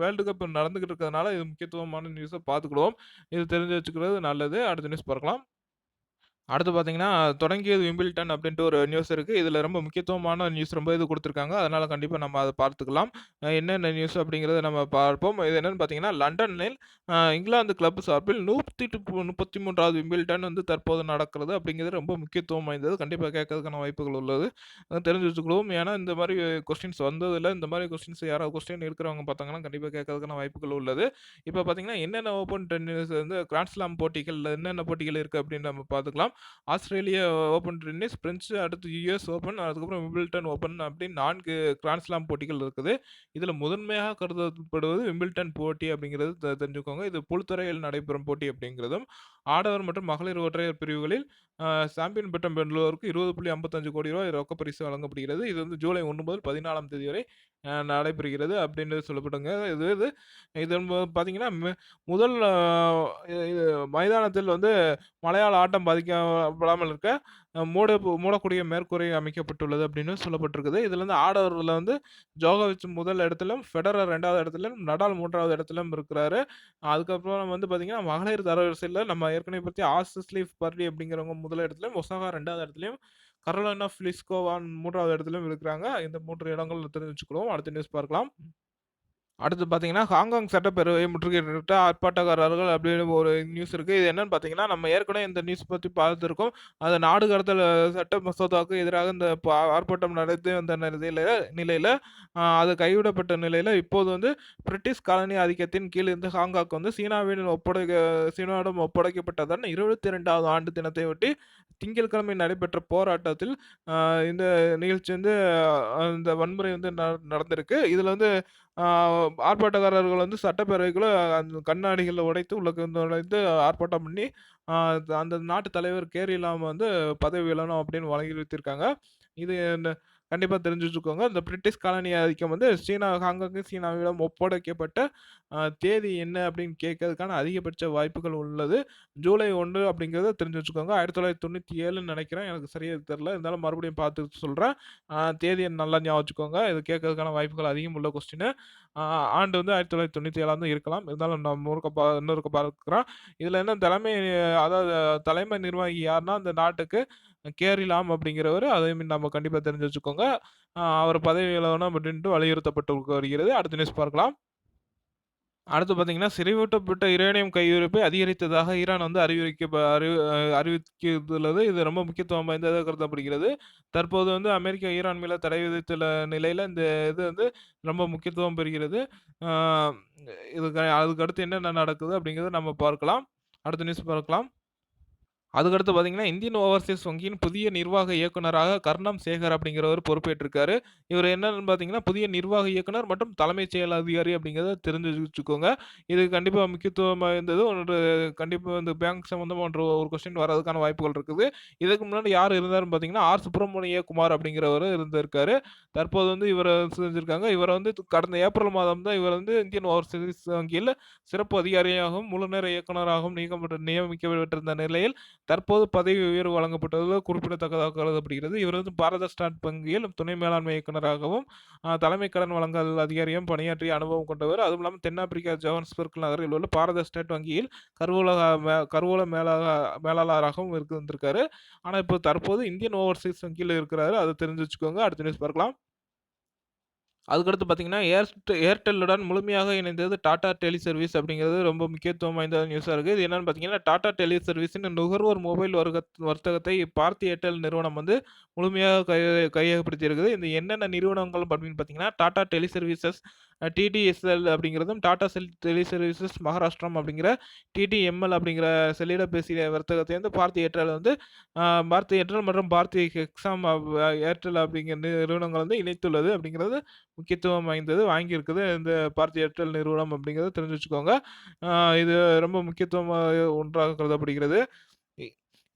வேர்ல்டு கப் நடந்துகிட்டு இருக்கிறதுனால இது முக்கியத்துவமான நியூஸா பார்த்துக்கிடுவோம். இது தெரிஞ்சு வச்சுக்கிறது நல்லது. அடுத்த நியூஸ் பார்க்கலாம். அடுத்து பார்த்தீங்கன்னா, தொடங்கியது விம்பிள்டன் அப்படின்ட்டு ஒரு நியூஸ் இருக்கு. இதுல ரொம்ப முக்கியத்துவமான நியூஸ் ரொம்ப இது குடுத்துருக்காங்க. அதனால கண்டிப்பா நம்ம அத பார்த்துக்கலாம். அ என்னென்ன நியூஸ் அப்படிங்கிறத நம்ம பார்ப்போம். இது என்னன்னு பார்த்தீங்கன்னா, லண்டனில் அ இங்கிலாந்து கிளப் சார்பில் 133வது விம்பிள்டன் வந்து தற்போது நடக்கிறது அப்படிங்கிறது ரொம்ப முக்கியத்துவம் வாய்ந்தது. கண்டிப்பா கேட்கறதுக்கான வாய்ப்புகள் உள்ளது. அ தெரிஞ்சு வச்சுக்கிடுவோம். ஏன்னா இந்த மாரி கொஸ்டின்ஸ் வந்ததில்ல. இந்த மாரி கொஸ்டின்ஸ் யாராவது கொஸ்டின் இருக்கிறவங்க பார்த்தாங்கன்னா, கண்டிப்பா கேட்கறதுக்கான வாய்ப்புகள் உள்ளது. இப்ப பார்த்தீங்கன்னா, என்னென்ன ஓப்பன் டென்னிஸ் வந்து கிராண்ட் ஸ்லாம் போட்டிகள்ல என்னென்ன போட்டிகள் இருக்கு அப்படின்னு நம்ம பார்த்துக்கலாம். ஆஸ்திரேலியா ஓப்பன் டென்னிஸ், பிரெஞ்சு, அடுத்து யுஎஸ் ஓப்பன், அதுக்கப்புறம் விம்பிள்டன் ஓப்பன் அப்படின்னு நான்கு கிராண்ட்ஸ்லாம் போட்டிகள் இருக்குது. இதில் முதன்மையாக கருதப்படுவது விம்பிள்டன் போட்டி அப்படிங்கிறது தெ தெரிஞ்சுக்கோங்க. இது புழுத்துறையில் நடைபெறும் போட்டி அப்படிங்கிறதும், ஆடவர் மற்றும் மகளிர் ஒற்றையர் பிரிவுகளில் சாம்பியன் பட்டம் வெல்வோருக்கு ரூ. 20.55 கோடி ரொக்க பரிசு வழங்கப்படுகிறது. இது வந்து ஜூலை ஒன்று முதல் 14ஆம் தேதி வரை நடைபெறுகிறது அப்படின்னு சொல்லப்படுங்க. இது இது இது பார்த்தீங்கன்னா, மெ முதல் இது மைதானத்தில் வந்து மலையாள ஆட்டம் படாமல் இருக்க மூட மூடக்கூடிய மேற்கூரை அமைக்கப்பட்டுள்ளது அப்படின்னு சொல்லப்பட்டிருக்குது. இதுல வந்து ஆடவர்ல வந்து ஜோகோவிச் முதல் இடத்திலும், ஃபெடரர் ரெண்டாவது இடத்திலும், நடால் மூன்றாவது இடத்திலும் இருக்கிறாரு. அதுக்கப்புறம் வந்து பார்த்தீங்கன்னா, மகளிர் தரவரிசையில் நம்ம ஏற்கனவே பற்றி ஆஷிஸ் பர்டி அப்படிங்கிறவங்க முதல் இடத்துலையும் ஒசாகா ரெண்டாவது இடத்துலையும் கரோலினா ஃபிலிஸ்கோவான் மூன்றாவது இடத்துலையும் இருக்கிறாங்க. இந்த மூன்று இடங்கள் தெரிஞ்சு வச்சுக்குவோம். அடுத்த நியூஸ் பார்க்கலாம். அடுத்து பார்த்தீங்கன்னா, ஹாங்காங் சட்டப்பேரவையை முற்றுகையிட்டு ஆர்ப்பாட்டக்காரர்கள் அப்படின்னு ஒரு நியூஸ் இருக்கு. இது என்னன்னு பார்த்தீங்கன்னா, நம்ம ஏற்கனவே இந்த நியூஸ் பத்தி பார்த்திருக்கோம். அது நாடு கடத்தல் சட்ட மசோதாவுக்கு எதிராக இந்த ப ஆர்ப்பாட்டம் நடத்தி வந்த நிலையில நிலையில அ அது கைவிடப்பட்ட நிலையில இப்போது வந்து பிரிட்டிஷ் காலனி ஆதிக்கத்தின் கீழ் இருந்த ஹாங்காங் வந்து சீனாவின் ஒப்படைக்க சீனாவிடம் ஒப்படைக்கப்பட்டதன் 22வது ஆண்டு தினத்தையொட்டி திங்கட்கிழமை நடைபெற்ற போராட்டத்தில் அ இந்த நிகழ்ச்சி வந்து இந்த வன்முறை வந்து ந நடந்திருக்கு. இதுல வந்து ஆர்ப்பாட்டக்காரர்கள் வந்து சட்டப்பேரவைக்குள்ளே அந்த கண்ணாடிகளை உடைத்து உள்ள நுழைந்து ஆர்ப்பாட்டம் பண்ணி, அந்த நாட்டு தலைவர் கேரி இல்லாமல் வந்து பதவி விலகணும் அப்படின்னு வழங்கி வைத்திருக்காங்க. இது கண்டிப்பாக தெரிஞ்சு வச்சுக்கோங்க. இந்த பிரிட்டிஷ் காலனி ஆதிக்கம் வந்து சீனா ஹாங்காங்கு சீனாவிடம் ஒப்படைக்கப்பட்ட தேதி என்ன அப்படின்னு கேட்கறதுக்கான அதிகபட்ச வாய்ப்புகள் உள்ளது. ஜூலை ஒன்று அப்படிங்கிறத தெரிஞ்சு வச்சுக்கோங்க. ஆயிரத்தி தொள்ளாயிரத்தி தொண்ணூற்றி ஏழுன்னு நினைக்கிறேன் எனக்கு சரியாக தெரில இருந்தாலும் மறுபடியும் பார்த்து சொல்கிறேன் தேதி நல்லா ஞாபகம் வச்சுக்கோங்க. இது கேட்கறதுக்கான வாய்ப்புகள் அதிகம் உள்ள கொஸ்டினு. ஆண்டு வந்து 1997 தான் இருக்கலாம். இருந்தாலும் நான் முறுக்க பா இன்னொருக்க பார்க்குறேன் இதில் என்ன தலைமை அதாவது தலைமை நிர்வாகி யாருன்னா, அந்த நாட்டுக்கு கேரி லாம் அப்படிங்கிறவர் அதையும் நம்ம கண்டிப்பாக தெரிஞ்சு வச்சுக்கோங்க. அவர் பதவி விலகணும் அப்படின்ட்டு வலியுறுத்தப்பட்டு வருகிறது. அடுத்த நியூஸ் பார்க்கலாம். அடுத்து பார்த்தீங்கன்னா, சிறைவூட்டப்பட்ட யுரேனியம் கையிருப்பை அதிகரித்ததாக ஈரான் வந்து அறிவிக்க அறி அறிவித்துள்ளது. இது ரொம்ப முக்கியத்துவம் வாய்ந்ததாக கருதப்படுகிறது. தற்போது வந்து அமெரிக்கா ஈரான் மேலே தடை விதித்துள்ள நிலையில் இந்த இது வந்து ரொம்ப முக்கியத்துவம் பெறுகிறது. இதுக்கு அதுக்கு அடுத்து என்னென்ன நடக்குது அப்படிங்கிறத நம்ம பார்க்கலாம். அடுத்த நியூஸ் பார்க்கலாம். அதுக்கடுத்து பார்த்தீங்கன்னா, இந்தியன் ஓவர்சீஸ் வங்கியின் புதிய நிர்வாக இயக்குனராக கர்ணம் சேகர் அப்படிங்கிறவர் பொறுப்பேற்றிருக்காரு. இவர் என்னன்னு பார்த்தீங்கன்னா, புதிய நிர்வாக இயக்குனர் மற்றும் தலைமைச் செயல் அதிகாரி அப்படிங்கிறத தெரிஞ்சு வச்சுக்கோங்க. இது கண்டிப்பாக முக்கியத்துவம் இருந்தது ஒன்று கண்டிப்பாக இந்த பேங்க் சம்மந்தமாக ஒன்று ஒரு கொஸ்டின் வரதுக்கான வாய்ப்புகள் இருக்குது. இதுக்கு முன்னாடி யார் இருந்தாருன்னு பார்த்தீங்கன்னா, ஆர். சுப்பிரமணிய குமார் அப்படிங்கிறவர் இருந்திருக்காரு. தற்போது வந்து இவர் செஞ்சுருக்காங்க இவர் வந்து கடந்த ஏப்ரல் மாதம் தான் இவர் வந்து இந்தியன் ஓவர்சீஸ் வங்கியில் சிறப்பு அதிகாரியாகவும், முழுநேர இயக்குனராகவும் நியமிக்கப்பட்டு நியமிக்கப்பட்டிருந்த நிலையில், தற்போது பதவி உயர்வு வழங்கப்பட்டது குறிப்பிடத்தக்கதாக கருதப்படுகிறது. இவர் வந்து பாரத ஸ்டேட் வங்கியில் துணை மேலாண்மை இயக்குனராகவும், தலைமை கடன் வழங்கல் அதிகாரியும் பணியாற்றிய அனுபவம் கொண்டவர். அதுவும் இல்லாமல் தென்னாப்பிரிக்கா ஜோஹன்ஸ்பர்க் நகரில் உள்ள பாரத ஸ்டேட் வங்கியில் கருவூலக மே கருவூல மேலாக மேலாளராகவும் இருந்திருக்காரு. ஆனால் இப்போ தற்போது இந்தியன் ஓவர்சீஸ் வங்கியில் இருக்கிறாரு. அதை தெரிஞ்சு வச்சுக்கோங்க. அடுத்த நியூஸ் பார்க்கலாம். அதுக்கடுத்து பார்த்தீங்கன்னா, ஏர் ஏர்டெல்லுடன் முழுமையாக இணைந்தது டாடா டெலி சர்வீஸ் அப்படிங்கிறது ரொம்ப முக்கியத்துவம் வாய்ந்த நியூஸாக இருக்குது இது என்னென்னு பார்த்தீங்கன்னா, டாடா டெலி சர்வீஸின் நுகர்வோர் மொபைல் வர்க்க வர்த்தகத்தை பார்த்தி ஏர்டெல் நிறுவனம் வந்து முழுமையாக கை கையகப்படுத்தியிருக்குது. இந்த என்னென்ன நிறுவனங்கள் அப்படின்னு பார்த்தீங்கன்னா, டாடா டெலி சர்வீசஸ், டிடிஎஸ்எல் அப்படிங்கிறதும், டாடா செல் டெலி சர்வீசஸ் மகாராஷ்டிரம் அப்படிங்கிற டிடிஎம்எல் அப்படிங்கிற செல்லிடப்பேசி வர்த்தகத்தை வந்து பாரதி ஏர்டெல் வந்து பாரதி ஏர்டெல் மற்றும் பாரதி ஹெக்ஸாம் ஏர்டெல் அப்படிங்கிற நிறுவனங்கள் வந்து இணைத்துள்ளது அப்படிங்கிறது முக்கியத்துவம் வாய்ந்தது. வாங்கியிருக்குது இந்த பாரதி ஏர்டெல் நிறுவனம் அப்படிங்கிறத தெரிஞ்சு வச்சுக்கோங்க. இது ரொம்ப முக்கியத்துவம் ஒன்றாக கருதப்படுகிறது.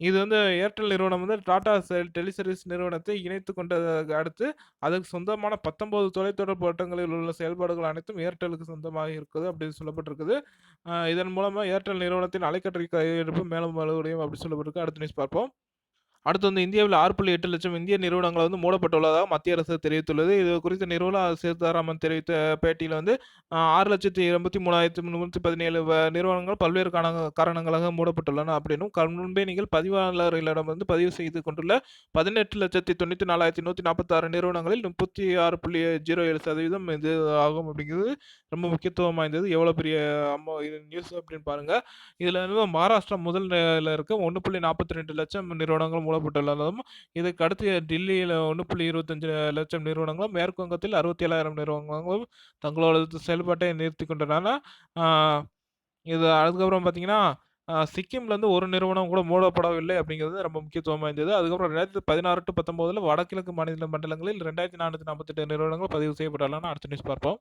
இது வந்து ஏர்டெல் நிறுவனம் வந்து டாடா செல் டெலி நிறுவனத்தை இணைத்துக் கொண்டதற்கு அடுத்து, அதற்கு சொந்தமான 19 தொலைத்தொடர்பு வட்டங்களில் உள்ள செயல்பாடுகள் அனைத்தும் ஏர்டெலுக்கு சொந்தமாக இருக்குது அப்படின்னு சொல்லப்பட்டிருக்குது. இதன் மூலமாக ஏர்டெல் நிறுவனத்தின் அலைக்கற்றை கையெழுப்பு மேலும் வலுவடையும் அப்படின்னு சொல்லப்பட்டிருக்கு. அடுத்த நியூஸ் பார்ப்போம். அடுத்து வந்து இந்தியாவில் 6.8 லட்சம் இந்திய நிறுவனங்கள் வந்து மூடப்பட்டுள்ளதாக மத்திய அரசு தெரிவித்துள்ளது. இது குறித்து நிறுவன சீதாராமன் தெரிவித்த பேட்டியில் வந்து, ஆறு லட்சத்தி எண்பத்தி மூணாயிரத்தி 6,83,317 வ நிறுவனங்கள் பல்வேறு காரண காரணங்களாக மூடப்பட்டுள்ளன அப்படின்னும், க முன்பே நீங்கள் பதிவாளர்களிடம் வந்து பதிவு செய்து கொண்டுள்ள 18,94,146 நிறுவனங்களில் 36.07% இது ஆகும் அப்படிங்கிறது ரொம்ப முக்கியத்துவம் வாய்ந்தது. எவ்வளோ பெரிய அமௌ இது நியூஸ் அப்படின்னு பாருங்கள் இதில் வந்து மகாராஷ்டிரா முதல் நிலையில இருக்க 1.42 லட்சம் நிறுவனங்கள் மூடப்பட்டுள்ளதும், இதுக்கு அடுத்து டில்லியில 1.25 லட்சம் நிறுவனங்களும், மேற்கு வங்கத்தில் 67,000 நிறுவனங்களும் தங்களோட செயல்பாட்டை நிறுத்தி கொண்டன. இது அதுக்கப்புறம் பார்த்தீங்கன்னா, சிக்கிம்லேருந்து ஒரு நிறுவனம் கூட மூடப்படவில்லை அப்படிங்கிறது ரொம்ப முக்கியத்துவம் வாய்ந்தது. அதுக்கப்புறம் ரெண்டாயிரத்தி பதினாறு டு பத்தொம்போதில் வடகிழக்கு மாநில மண்டலங்களில் 2,448 நிறுவனங்கள் பதிவு செய்யப்பட்டுள்ளன. அடுத்த நியூஸ் பார்ப்போம்.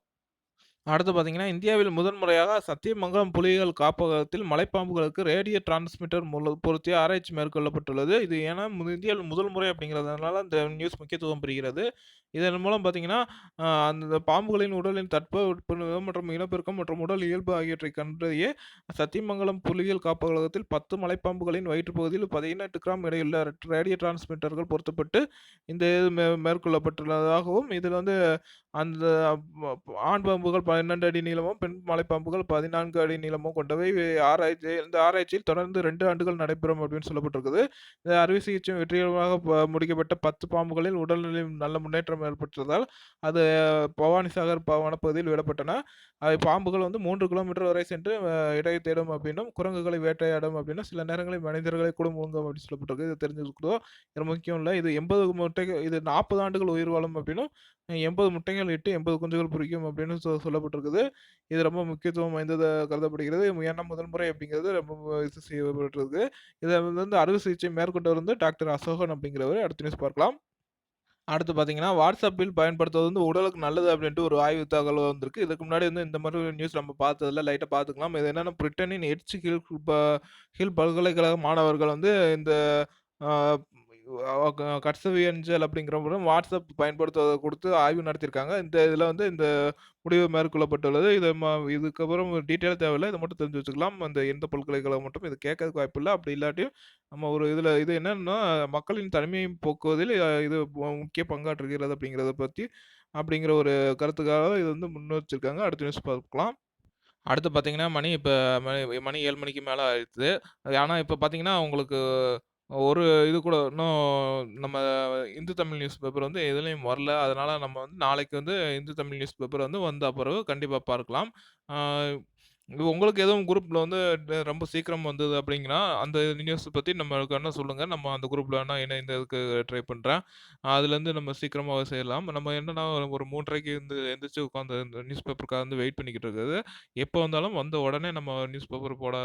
அடுத்து பார்த்தீங்கன்னா, இந்தியாவில் முதன் முறையாக சத்தியமங்கலம் புலிகள் காப்பகத்தில் மலைப்பாம்புகளுக்கு ரேடியோ டிரான்ஸ்மிட்டர் முல பொருத்திய ஆராய்ச்சி மேற்கொள்ளப்பட்டுள்ளது. இது ஏன்னா இந்தியாவில் முதல் முறை அப்படிங்கிறதுனால இந்த நியூஸ் முக்கியத்துவம் பெறுகிறது. இதன் மூலம் பார்த்தீங்கன்னா, அந்த பாம்புகளின் உடலின் தட்பவெப்பநிலை மற்றும் இனப்பெருக்கம் மற்றும் உடல் இயல்பு ஆகியவற்றை கண்டறிய சத்தியமங்கலம் புலிகள் காப்பகத்தில் 10 மலைப்பாம்புகளின் வயிற்றுப் பகுதியில் 18 கிராம் இடையுள்ள ரேடியோ டிரான்ஸ்மிட்டர்கள் பொருத்தப்பட்டு இந்த இது மே மேற்கொள்ளப்பட்டுள்ளதாகவும், இதில் வந்து அந்த ஆண் பாம்புகள் 12 அடி நீளமும், பெண் மலைப்பாம்புகள் 14 அடி நீளமும் கொண்டவை. ஆராய்ச்சி இந்த ஆராய்ச்சியில் தொடர்ந்து ரெண்டு ஆண்டுகள் நடைபெறும் அப்படின்னு சொல்லப்பட்டிருக்குது. இந்த அறுவை சிகிச்சை வெற்றிகரமாக ப முடிக்கப்பட்ட 10 பாம்புகளில் உடல்நிலை நல்ல முன்னேற்றம் ஏற்பட்டதால், அது பவானிசாகர் வனப்பகுதியில் விடப்பட்டன. அவை பாம்புகள் வந்து மூன்று கிலோமீட்டர் வரை சென்று இடையை தேடும் அப்படின்னும், குரங்குகளை வேட்டையாடும் அப்படின்னும், சில நேரங்களில் மனிதர்களை கூட முழுங்கும் அப்படின்னு சொல்லப்பட்டிருக்கு. இது தெரிஞ்சு இது முக்கியம் இல்லை இது எண்பது முட்டை இது 40 ஆண்டுகள் உயிர் வாழும் அப்படின்னும், 80 முட்டைகள் இட்டு 80 குஞ்சுகள் பொரிக்கும் அப்படின்னு சொ சொல்லப்பட்டிருக்குது. இது ரொம்ப முக்கியத்துவம் வாய்ந்ததா கருதப்படுகிறது. ஏன்னா முதல் முறை அப்படிங்கிறது ரொம்ப இது செய்யப்பட்டிருக்கு. இதை வந்து அறுவை சிகிச்சை மேற்கொண்டவர் வந்து டாக்டர் அசோகன் அப்படிங்கிறவர் அடுத்த நியூஸ் பார்க்கலாம். அடுத்து பார்த்தீங்கன்னா, வாட்ஸ்அப்பில் பயன்படுத்துவது வந்து உடலுக்கு நல்லது அப்படின்ட்டு ஒரு ஆய்வு தகவல் வந்திருக்கு. இதுக்கு முன்னாடி வந்து இந்த மாரி நியூஸ் நம்ம பார்த்ததில்ல. லைட்டாக பார்த்துக்கலாம். இது என்னென்னா பிரிட்டனின் எட்ஜ் ஹில் ஹில் பல்கலைக்கழக மாணவர்கள் வந்து இந்த அ அப்படிங்கிற வாட்ஸ்அப் பயன்படுத்துவதை கொடுத்து ஆய்வு நடத்தியிருக்காங்க. இந்த இதில் வந்து இந்த முடிவு மேற்கொள்ளப்பட்டுள்ளது. இது இதுக்கப்புறம் டீட்டெயில் தேவையில்லை இதை மட்டும் தெரிஞ்சு வச்சுக்கலாம். அந்த எந்த பல்கலைக்கழகம் மட்டும் இது கேட்கறதுக்கு வாய்ப்பில்ல. அப்படி இல்லாட்டியும் நம்ம ஒரு இதில் இது என்னன்னா, மக்களின் தனிமையை போக்குவதில் இது முக்கிய பங்காற்றுகிறது அப்படிங்கிறத பற்றி அப்படிங்கிற ஒரு கருத்துக்காக இது வந்து முன் வச்சிருக்காங்க. அடுத்த நியூஸ் பார்க்கலாம். அடுத்து பார்த்தீங்கன்னா, மணி இப்போ மணி மணி ஏழு மணிக்கு மேலே ஆயிடுச்சு. ஆனால் இப்போ பார்த்தீங்கன்னா, உங்களுக்கு ஒரு இது கூட இன்னும் நம்ம இந்து தமிழ் நியூஸ் பேப்பர் வந்து எதுலயும் வரல. அதனால நம்ம வந்து நாளைக்கு வந்து இந்து தமிழ் நியூஸ் பேப்பர் வந்து வந்த பிறகு கண்டிப்பா பார்க்கலாம். ஆ இது உங்களுக்கு எதுவும் குரூப்ல வந்து ரொம்ப சீக்கிரம் வந்தது அப்படிங்கன்னா, அந்த நியூஸ் பத்தி நம்மளுக்கு வேணா சொல்லுங்க. நம்ம அந்த குரூப்ல வேணா இணைந்ததுக்கு ட்ரை பண்றேன். அதுலேருந்து நம்ம சீக்கிரமாவே செய்யலாம். நம்ம என்னன்னா ஒரு 3:30க்கு வந்து எந்திரிச்சு உட்காந்து இந்த நியூஸ் பேப்பருக்காக வந்து வெயிட் பண்ணிக்கிட்டு இருக்குது. எப்போ வந்தாலும் வந்த உடனே நம்ம நியூஸ் பேப்பர் போட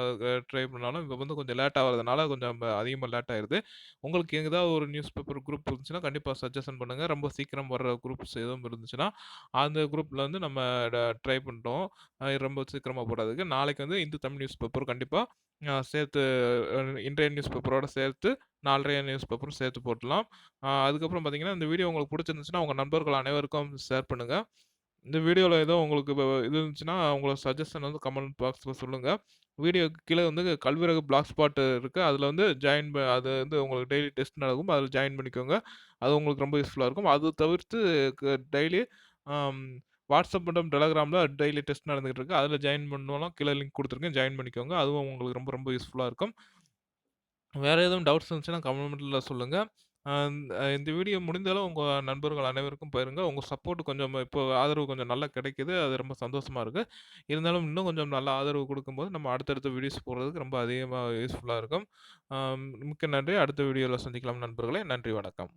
ட்ரை பண்ணாலும், இப்ப வந்து கொஞ்சம் லேட் ஆவறதுனால கொஞ்சம் அதிகமாக அதிகமா லேட் ஆயிருது. உங்களுக்கு ஏதாவது ஒரு நியூஸ் பேப்பர் குரூப் இருந்துச்சுன்னா, கண்டிப்பா சஜஷன் பண்ணுங்க. ரொம்ப சீக்கிரம் வர்ற குரூப்ஸ் எதுவும் இருந்துச்சுன்னா, அந்த குரூப்ல வந்து நம்ம ட ட்ரை பண்றோம். ரொம்ப சீக்கிரமா போடுறதுக்கு. நாளைக்கு வந்து இந்து தமிழ் நியூஸ் பேப்பர் கண்டிப்பாக சேர்த்து இன்றைய நியூஸ் பேப்பரோட சேர்த்து நாலரைய நியூஸ் பேப்பரும் சேர்த்து போட்டலாம் அதுக்கப்புறம் பார்த்தீங்கன்னா, இந்த வீடியோ உங்களுக்கு பிடிச்சிருந்துச்சுன்னா உங்கள் நண்பர்கள் அனைவருக்கும் ஷேர் பண்ணுங்கள் இந்த வீடியோவில் ஏதோ உங்களுக்கு இது இருந்துச்சுன்னா, உங்களோட சஜஷன் வந்து கமெண்ட் பாக்ஸில் சொல்லுங்கள் வீடியோக்கு கீழே வந்து கல்விறகு பிளாக் ஸ்பாட் இருக்குது அதில் வந்து ஜாயின் அது வந்து உங்களுக்கு டெய்லி டெஸ்ட் நடக்கும். அதில் ஜாயின் பண்ணிக்கோங்க. அது உங்களுக்கு ரொம்ப யூஸ்ஃபுல்லாக இருக்கும். அது தவிர்த்து க டெய்லி வாட்ஸ்அப் மற்றும் டெலகிராம்ல டெய்லி டெஸ்ட் நடந்துகிட்டு இருக்கு. அதில் ஜாயின் பண்ணலாம் கீழே லிங்க் கொடுத்துருக்கேன் ஜாயின் பண்ணிக்கோங்க. அதுவும் உங்களுக்கு ரொம்ப ரொம்ப யூஸ்ஃபுல்லாக இருக்கும். வேறு எதுவும் டவுட்ஸ் இருந்துச்சுன்னா கமெண்ட்டில் சொல்லுங்கள் இந்த வீடியோ முடிந்த அளவு நண்பர்கள் அனைவருக்கும் போயிருங்க உங்கள் சப்போர்ட் கொஞ்சம் இப்போ ஆதரவு கொஞ்சம் நல்லா கிடைக்கிது அது ரொம்ப சந்தோஷமாக இருக்குது இருந்தாலும் இன்னும் கொஞ்சம் நல்லா ஆதரவு கொடுக்கும்போது நம்ம அடுத்தடுத்த வீடியோஸ் போடுறதுக்கு ரொம்ப அதிகமாக யூஸ்ஃபுல்லாக இருக்கும். மிக்க நன்றி. அடுத்த வீடியோவில் சந்திக்கலாம் நண்பர்களே. நன்றி, வணக்கம்.